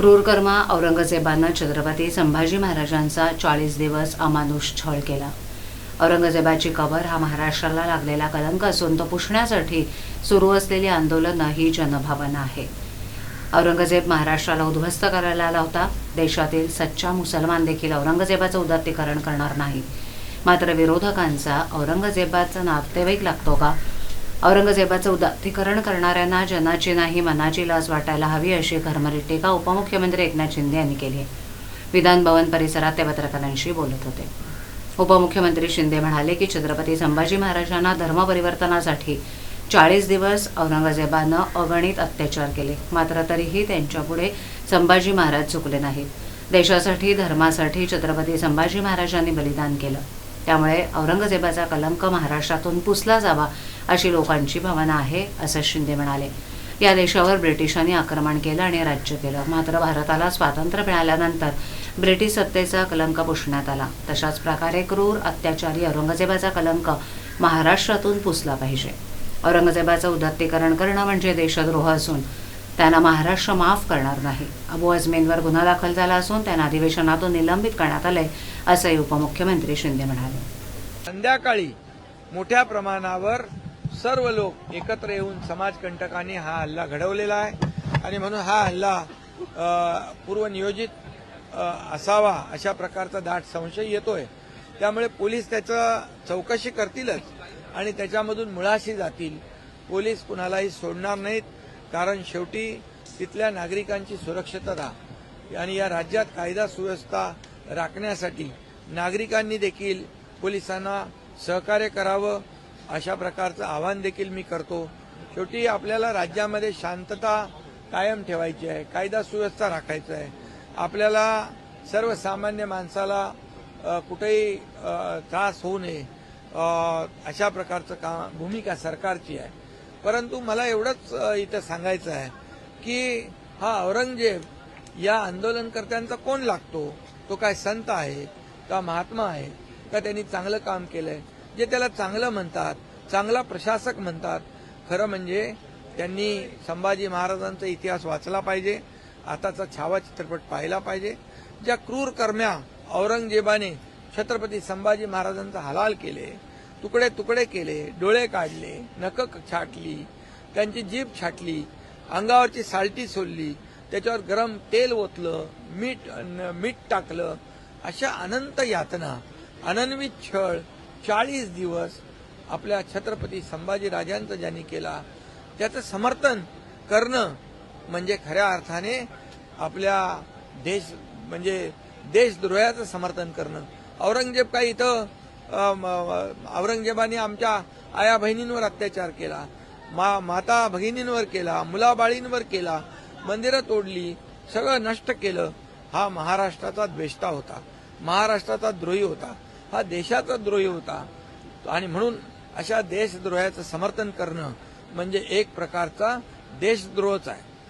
क्रूरकर्मा औरंगजेबानं छत्रपती संभाजी महाराजांचा चाळीस दिवस अमानुष छळ केला. औरंगजेबाची कबर हा महाराष्ट्राला लागलेला कलंक असून तो पुसण्यासाठी सुरू असलेली आंदोलनं ही जनभावना आहे. औरंगजेब महाराष्ट्राला उद्ध्वस्त करायला आला होता. देशातील सच्चा मुसलमान देखील औरंगजेबाचं उदात्तीकरण करणार नाही. मात्र विरोधकांचा औरंगजेबाचा नातेवाईक लागतो का? औरंगजेबाचं उदात्तीकरण करणाऱ्यांना जनाची नाही मनाची लाज वाटायला हवी अशी घरमरी टीका उपमुख्यमंत्री एकनाथ शिंदे यांनी केली. आहे विधान भवन परिसरात ते पत्रकारांशी बोलत होते. उपमुख्यमंत्री शिंदे म्हणाले की छत्रपती संभाजी महाराजांना धर्मपरिवर्तनासाठी चाळीस दिवस औरंगजेबानं अगणित अत्याचार केले. मात्र तरीही त्यांच्यापुढे संभाजी महाराज चुकले नाहीत. देशासाठी धर्मासाठी छत्रपती संभाजी महाराजांनी बलिदान केलं. त्यामुळे औरंगजेबाचा कलंक महाराष्ट्रातून पुसला जावा अशी लोकांची भावना आहे असं शिंदे म्हणाले. या देशावर ब्रिटिशांनी आक्रमण केलं आणि राज्य केलं. मात्र भारताला स्वातंत्र्य मिळाल्यानंतर ब्रिटिश सत्तेचा कलंक पुसण्यात आला. तशाच प्रकारे क्रूर अत्याचारी औरंगजेबाचा कलंक महाराष्ट्रातून पुसला पाहिजे. औरंगजेबाचं उदात्तीकरण करणं म्हणजे देशद्रोह असून त्यांना महाराष्ट्र माफ करणार नाही. अबू अजमेनवर गुन्हा दाखल झाला असून त्यांना अधिवेशनातून निलंबित करण्यात आलंय असंही उपमुख्यमंत्री शिंदे म्हणाले. संध्याकाळी मोठ्या प्रमाणावर सर्व लोक एकत्र येऊन समाजकंटकांनी हा हल्ला घडवलेला आहे. आणि म्हणून हा हल्ला पूर्वनियोजित असावा अशा प्रकारचा दाट संशय येतोय. त्यामुळे पोलीस त्याचं चौकशी करतीलच आणि त्याच्यामधून मुळाशी जातील. पोलीस कुणालाही सोडणार नाहीत कारण शेवटी तिथल्या नागरिकांची सुरक्षितता आणि या राज्यात कायदा सुव्यवस्था राखण्यासाठी नागरिकांनी देखील पोलिसांना सहकार्य करावं अशा प्रकारचं आव्हान देखील मी करतो. शेवटी आपल्याला राज्यामध्ये शांतता कायम ठेवायची आहे. कायदा सुव्यवस्था राखायचा आहे. आपल्याला सर्वसामान्य माणसाला कुठेही त्रास होऊ नये अशा प्रकारचं का भूमिका सरकारची आहे. परंतु मला एवढंच इथं सांगायचं आहे की हा औरंगजेब या आंदोलनकर्त्यांचा कोण लागतो? तो काय संत आहे? का महात्मा आहे? का त्यांनी चांगलं काम केलं आहे जे त्याला चांगलं म्हणतात चांगला प्रशासक म्हणतात खरं म्हणजे त्यांनी संभाजी महाराजांचा इतिहास वाचला पाहिजे आताचा छावा चित्रपट पाहिला पाहिजे. ज्या क्रूर कर्म्या औरंगजेबाने छत्रपती संभाजी महाराजांचा हलाल केले तुकडे तुकडे केले डोळे काढले नख छाटली त्यांची जीभ छाटली अंगावरची सालटी सोडली त्याच्यावर गरम तेल ओतलं मीठ मीठ टाकलं अशा अनंत यातना अनन्वित छळ चाळीस दिवस आपल्या छत्रपती संभाजी राजांचं ज्यांनी केला त्याचं समर्थन करणं म्हणजे खऱ्या अर्थाने आपल्या देश म्हणजे देशद्रोहाचं समर्थन करणं. औरंगजेब काही इथं औरंगजेबाने आमच्या आया बहिणींवर अत्याचार केला मा माता भगिनींवर केला मुलाबाळींवर केला मंदिरं तोडली सगळं नष्ट केलं. हा महाराष्ट्राचा द्वेष्टा होता. महाराष्ट्राचा द्रोही होता. हा देशाचा द्रोही होता. आणि म्हणून अशा देशद्रोहाचं समर्थन करणं म्हणजे एक प्रकारचा देशद्रोहच आहे.